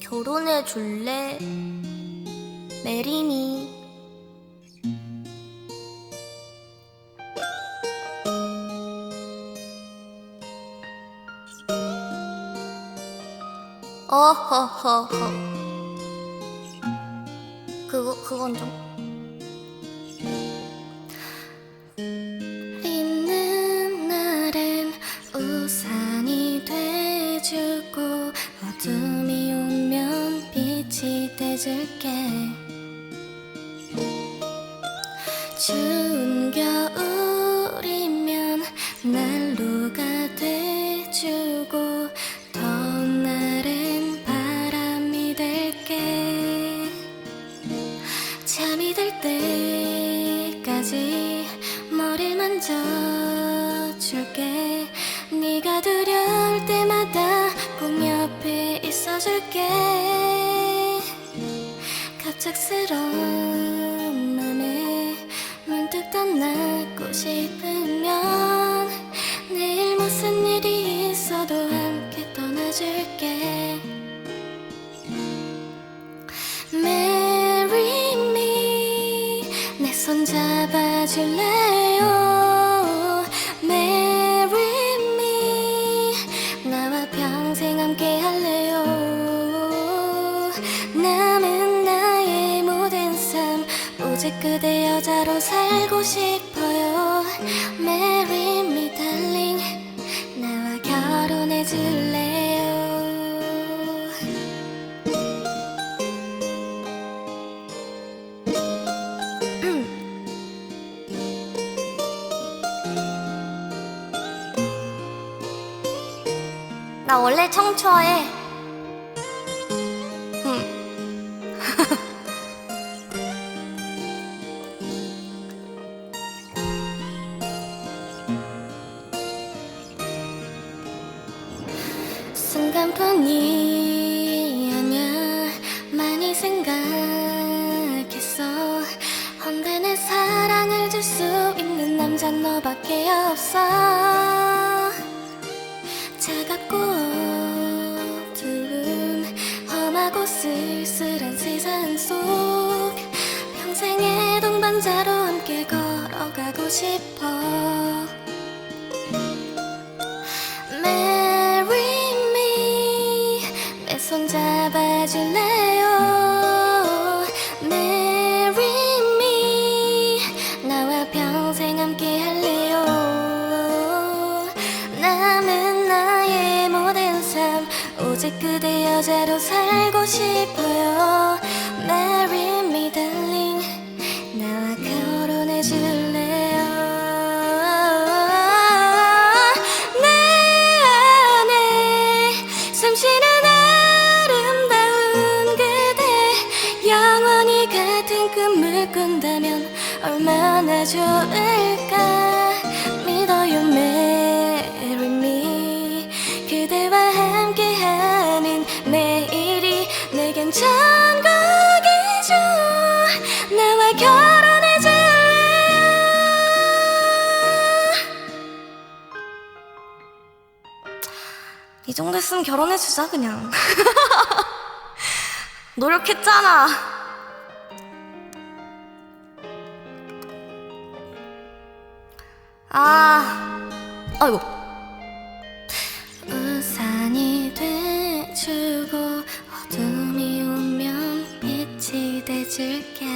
결혼해 줄래? 메리니. 어허허허. 그거 그건 좀. 돼주고 어둠이 오면 빛이 돼줄게. 추운 겨울이면 난로가 돼주고 더운 날엔 바람이 될게. 잠이 들 때까지 머리를 만져줄게. 네가 두려울 때마다 있어줄게. 갑작스러운 맘에 문득 떠나고 싶으면 내일 무슨 일이 있어도 함께 떠나줄게. Marry me. 내 손 잡아줄래 오직 그대 여자로 살고 싶어요. Marry me darling. 나와 결혼해 줄래요? 나 원래 청초해. 순간뿐이 아냐 많이 생각했어. 헌데 내 사랑을 줄 수 있는 남자 너밖에 없어. 차갑고 어두운 험하고 쓸쓸한 세상 속 평생의 동반자로 함께 걸어가고 싶어 손 잡아줄래요? Marry me. 나와 평생 함께 할래요. 남은 나의 모든 삶 오직 그대 여자로 살고 싶어요 꾼다면 얼마나 좋을까? 믿어요 marry me 그대와 함께하는 매일이 내겐 천국이죠. 나와 결혼해 줄래요 이 정도 했으면 결혼해주자 그냥. 노력했잖아 아. 아이고. 우산이 돼주고 어둠이 오면 빛이 돼줄게